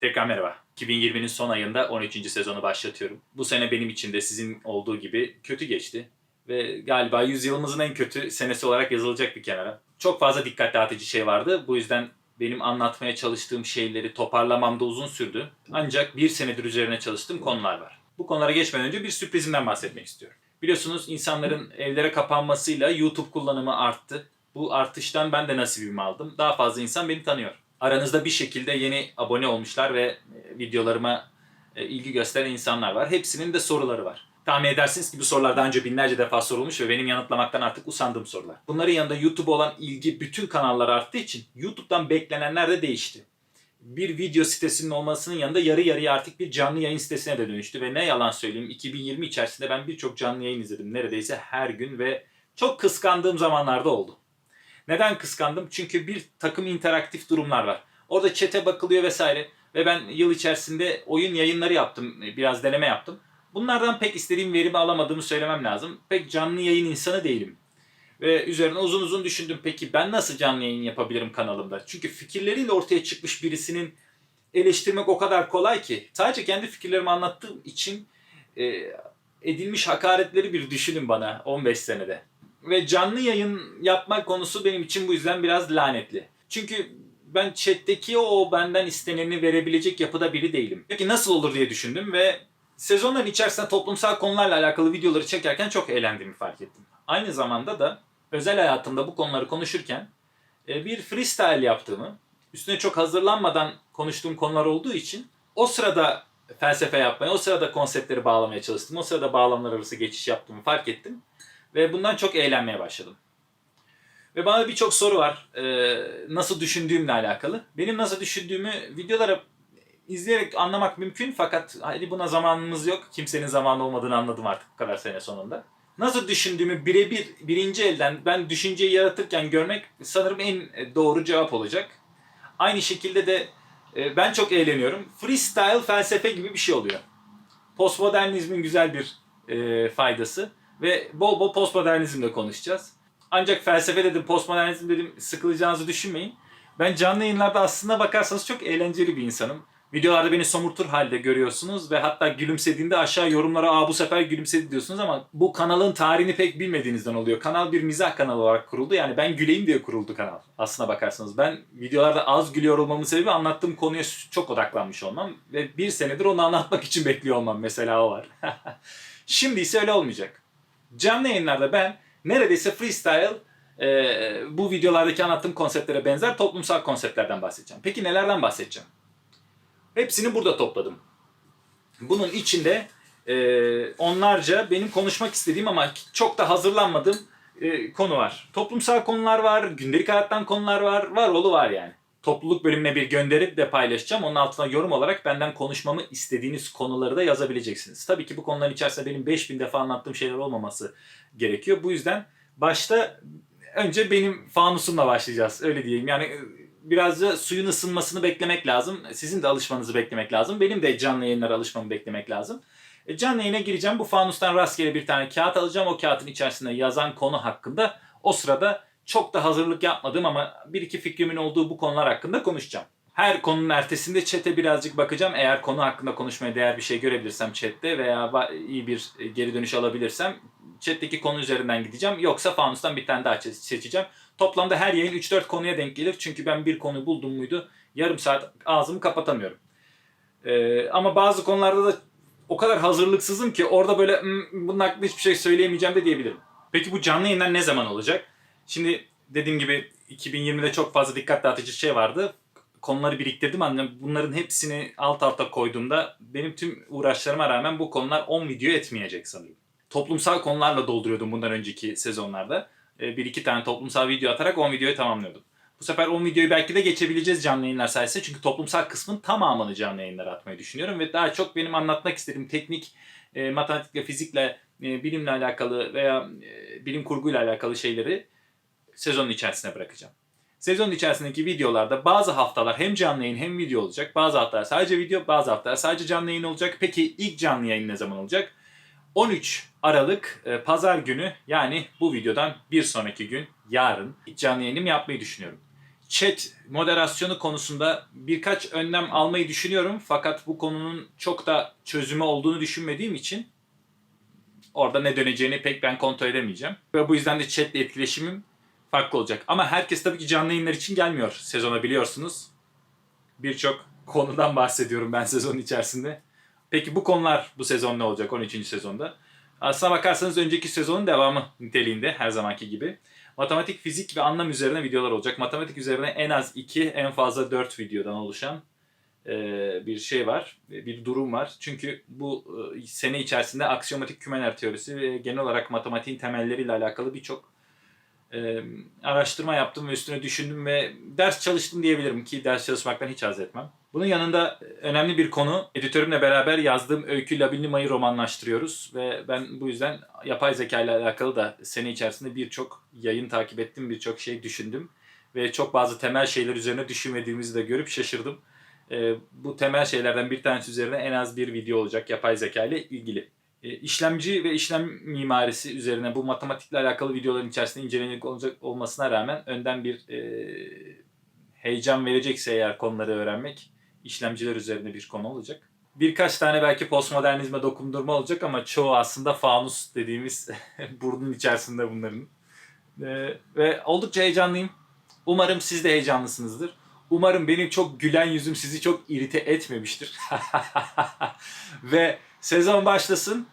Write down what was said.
Tekrar merhaba. 2020'nin son ayında 13. sezonu başlatıyorum. Bu sene benim için de sizin olduğu gibi kötü geçti. Ve galiba yüzyılımızın en kötü senesi olarak yazılacak bir kenara. Çok fazla dikkat dağıtıcı şey vardı. Bu yüzden benim anlatmaya çalıştığım şeyleri toparlamamda uzun sürdü. Ancak bir senedir üzerine çalıştığım konular var. Bu konulara geçmeden önce bir sürprizimden bahsetmek istiyorum. Biliyorsunuz insanların evlere kapanmasıyla YouTube kullanımı arttı. Bu artıştan ben de nasibimi aldım. Daha fazla insan beni tanıyor. Aranızda bir şekilde yeni abone olmuşlar ve e, videolarıma e, ilgi gösteren insanlar var. Hepsinin de soruları var. Tahmin edersiniz ki bu sorular daha önce binlerce defa sorulmuş ve benim yanıtlamaktan artık usandığım sorular. Bunların yanında YouTube'a olan ilgi bütün kanallara arttığı için YouTube'dan beklenenler de değişti. Bir video sitesinin olmasının yanında yarı yarıya artık bir canlı yayın sitesine de dönüştü ve ne yalan söyleyeyim 2020 içerisinde ben birçok canlı yayın izledim neredeyse her gün ve çok kıskandığım zamanlarda oldu. Neden kıskandım? Çünkü bir takım interaktif durumlar var. Orada çete bakılıyor vesaire ve ben yıl içerisinde oyun yayınları yaptım, biraz deneme yaptım. Bunlardan pek istediğim verimi alamadığımı söylemem lazım. Pek canlı yayın insanı değilim. Ve üzerine uzun uzun düşündüm. Peki ben nasıl canlı yayın yapabilirim kanalımda? Çünkü fikirleriyle ortaya çıkmış birisinin eleştirmek o kadar kolay ki. Sadece kendi fikirlerimi anlattığım için e, edilmiş hakaretleri bir düşünün bana 15 senede. Ve canlı yayın yapma konusu benim için bu yüzden biraz lanetli. Çünkü ben chat'teki o benden isteneni verebilecek yapıda biri değilim. Peki nasıl olur diye düşündüm ve sezonların içerisinde toplumsal konularla alakalı videoları çekerken çok eğlendiğimi fark ettim. Aynı zamanda da özel hayatımda bu konuları konuşurken e, bir freestyle yaptığımı, üstüne çok hazırlanmadan konuştuğum konular olduğu için o sırada felsefe yapmaya, o sırada konseptleri bağlamaya çalıştım. O sırada bağlamlar arası geçiş yaptığımı fark ettim. Ve bundan çok eğlenmeye başladım. Ve bana birçok soru var. Ee, nasıl düşündüğümle alakalı. Benim nasıl düşündüğümü videolara izleyerek anlamak mümkün fakat hadi buna zamanımız yok. Kimsenin zamanı olmadığını anladım artık bu kadar sene sonunda. Nasıl düşündüğümü birebir birinci elden ben düşünceyi yaratırken görmek sanırım en doğru cevap olacak. Aynı şekilde de e, ben çok eğleniyorum. Freestyle felsefe gibi bir şey oluyor. Postmodernizmin güzel bir e, faydası ve bol bol postmodernizmle konuşacağız. Ancak felsefe dedim, postmodernizm dedim sıkılacağınızı düşünmeyin. Ben canlı yayınlarda aslında bakarsanız çok eğlenceli bir insanım. Videolarda beni somurtur halde görüyorsunuz ve hatta gülümsediğinde aşağı yorumlara aa bu sefer gülümsedi diyorsunuz ama bu kanalın tarihini pek bilmediğinizden oluyor. Kanal bir mizah kanalı olarak kuruldu. Yani ben güleyim diye kuruldu kanal aslına bakarsanız. Ben videolarda az gülüyor olmamın sebebi anlattığım konuya çok odaklanmış olmam ve bir senedir onu anlatmak için bekliyor olmam mesela o var. Şimdi ise öyle olmayacak. Canlı yayınlarda ben neredeyse freestyle e, bu videolardaki anlattığım konseptlere benzer toplumsal konseptlerden bahsedeceğim. Peki nelerden bahsedeceğim? Hepsini burada topladım. Bunun içinde e, onlarca benim konuşmak istediğim ama çok da hazırlanmadığım e, konu var. Toplumsal konular var, gündelik hayattan konular var, var olu var yani. Topluluk bölümüne bir gönderip de paylaşacağım. Onun altına yorum olarak benden konuşmamı istediğiniz konuları da yazabileceksiniz. Tabii ki bu konuların içerisinde benim 5000 defa anlattığım şeyler olmaması gerekiyor. Bu yüzden başta önce benim fanusumla başlayacağız. Öyle diyeyim. Yani e, biraz da suyun ısınmasını beklemek lazım. Sizin de alışmanızı beklemek lazım. Benim de canlı yayınlara alışmamı beklemek lazım. E, canlı yayına gireceğim. Bu fanustan rastgele bir tane kağıt alacağım. O kağıtın içerisinde yazan konu hakkında o sırada çok da hazırlık yapmadım ama bir iki fikrimin olduğu bu konular hakkında konuşacağım. Her konunun ertesinde chat'e birazcık bakacağım. Eğer konu hakkında konuşmaya değer bir şey görebilirsem chat'te veya iyi bir e, geri dönüş alabilirsem chat'teki konu üzerinden gideceğim. Yoksa fanustan bir tane daha çe- seçeceğim. Toplamda her yayın 3-4 konuya denk gelir. Çünkü ben bir konuyu buldum muydu yarım saat ağzımı kapatamıyorum. Ee, ama bazı konularda da o kadar hazırlıksızım ki orada böyle "Hmm, bunun hakkında hiçbir şey söyleyemeyeceğim de diyebilirim. Peki bu canlı yayınlar ne zaman olacak? Şimdi dediğim gibi 2020'de çok fazla dikkat dağıtıcı şey vardı. Konuları biriktirdim ama bunların hepsini alt alta koyduğumda benim tüm uğraşlarıma rağmen bu konular 10 video etmeyecek sanırım. Toplumsal konularla dolduruyordum bundan önceki sezonlarda. Ee, Bir iki tane toplumsal video atarak 10 videoyu tamamlıyordum. Bu sefer 10 videoyu belki de geçebileceğiz canlı yayınlar sayesinde. Çünkü toplumsal kısmın tamamını canlı yayınlara atmayı düşünüyorum. Ve daha çok benim anlatmak istediğim teknik, e, matematikle, fizikle, e, bilimle alakalı veya e, bilim kurguyla alakalı şeyleri sezonun içerisine bırakacağım. Sezonun içerisindeki videolarda bazı haftalar hem canlı yayın hem video olacak. Bazı haftalar sadece video, bazı haftalar sadece canlı yayın olacak. Peki ilk canlı yayın ne zaman olacak? 13 Aralık e, pazar günü yani bu videodan bir sonraki gün yarın canlı yayınımı yapmayı düşünüyorum. chat moderasyonu konusunda birkaç önlem almayı düşünüyorum. Fakat bu konunun çok da çözümü olduğunu düşünmediğim için orada ne döneceğini pek ben kontrol edemeyeceğim. Ve bu yüzden de chatle etkileşimim farklı olacak. Ama herkes tabii ki canlı yayınlar için gelmiyor sezona biliyorsunuz. Birçok konudan bahsediyorum ben sezonun içerisinde. Peki bu konular bu sezon ne olacak 13. sezonda? Aslına bakarsanız önceki sezonun devamı niteliğinde her zamanki gibi. Matematik, fizik ve anlam üzerine videolar olacak. Matematik üzerine en az 2, en fazla 4 videodan oluşan e, bir şey var, bir durum var. Çünkü bu e, sene içerisinde aksiyomatik kümeler teorisi ve genel olarak matematiğin temelleriyle alakalı birçok e, araştırma yaptım ve üstüne düşündüm ve ders çalıştım diyebilirim ki ders çalışmaktan hiç haz etmem. Bunun yanında önemli bir konu, editörümle beraber yazdığım Öykü Labilima'yı romanlaştırıyoruz ve ben bu yüzden yapay zeka ile alakalı da sene içerisinde birçok yayın takip ettim, birçok şey düşündüm ve çok bazı temel şeyler üzerine düşünmediğimizi de görüp şaşırdım. Ee, bu temel şeylerden bir tanesi üzerine en az bir video olacak yapay zeka ile ilgili. Ee, işlemci ve işlem mimarisi üzerine bu matematikle alakalı videoların içerisinde incelenecek olacak olmasına rağmen önden bir e, heyecan verecekse eğer konuları öğrenmek işlemciler üzerine bir konu olacak. Birkaç tane belki postmodernizme dokundurma olacak ama çoğu aslında fanus dediğimiz burnun içerisinde bunların. Ee, ve oldukça heyecanlıyım. Umarım siz de heyecanlısınızdır. Umarım benim çok gülen yüzüm sizi çok irite etmemiştir. ve sezon başlasın.